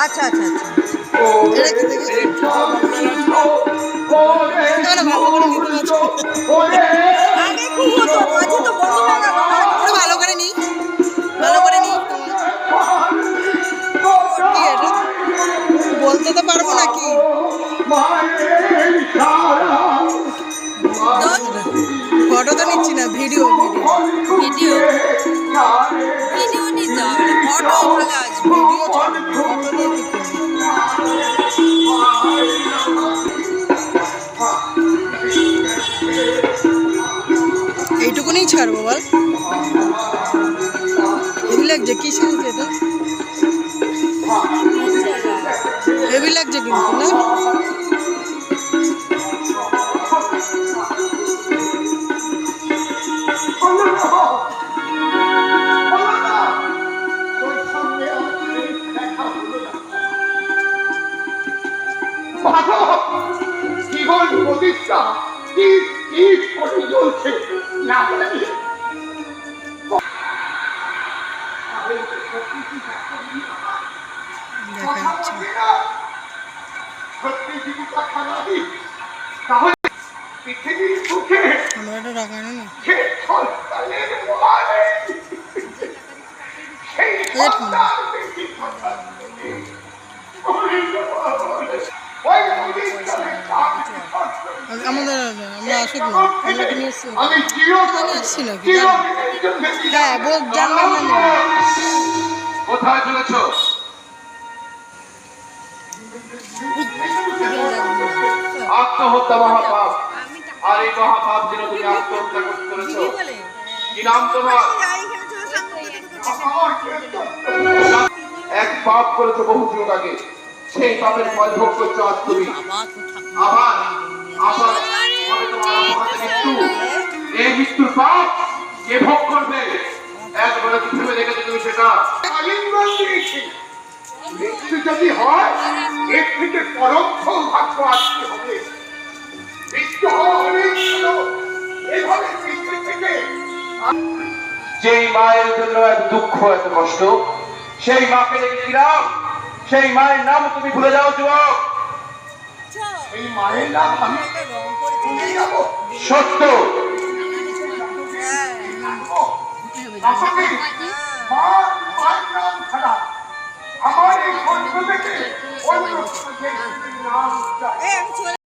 আচ্ছা আচ্ছা আচ্ছা। ভালো করে নি? ভালো করে নি বলতে তো পারব না কি? ফটো তো নিচ্ছি না, ভিডিও ভিডিও। ভিডিও ভিডিও নিতে হবে, ফটো ভালো আসবে ভিডিও ছাড়বো বল। হেভি লাগছে, কি শুনছে এটা? হেভি লাগছে কিন্তু, না? জীবন প্রতিষ্ঠা? কি কি করে চলছে না আমাদের আমরা আসুক না আমরা কি নিয়ে আসছি নাকি? হ্যাঁ জানলাম না না। কোথায় চলেছ? আত্মহত্যা মহাপাপ। আর এই মহাপাপ যেন তুমি আত্মহত্যা করতে করেছ। কি নাম তোমার? এক পাপ করেছ বহু যুগ আগে। সেই পাপের ফল ভোগ করছ আজ তুমি। আবার আবার মৃত্যু এই মৃত্যুর পাপ কে ভোগ করবে? একবারে কি ভেবে দেখেছ তুমি সেটা? মৃত্যু যদি হয় এর থেকে পরম সৌভাগ্য আসতে হবে। মৃত্যু হওয়া অনেক এভাবে মৃত্যু থেকে যেই মায়ের জন্য এত দুঃখ এত কষ্ট সেই মাকে দেখেছিলাম সেই মায়ের নাম তুমি ভুলে যাও যুবক। এই মায়ের নাম আমি সত্য। মা মায়ের নাম ছাড়া আমার এই কণ্ঠ থেকে অন্য কোনো ব্যক্তির নাম চাই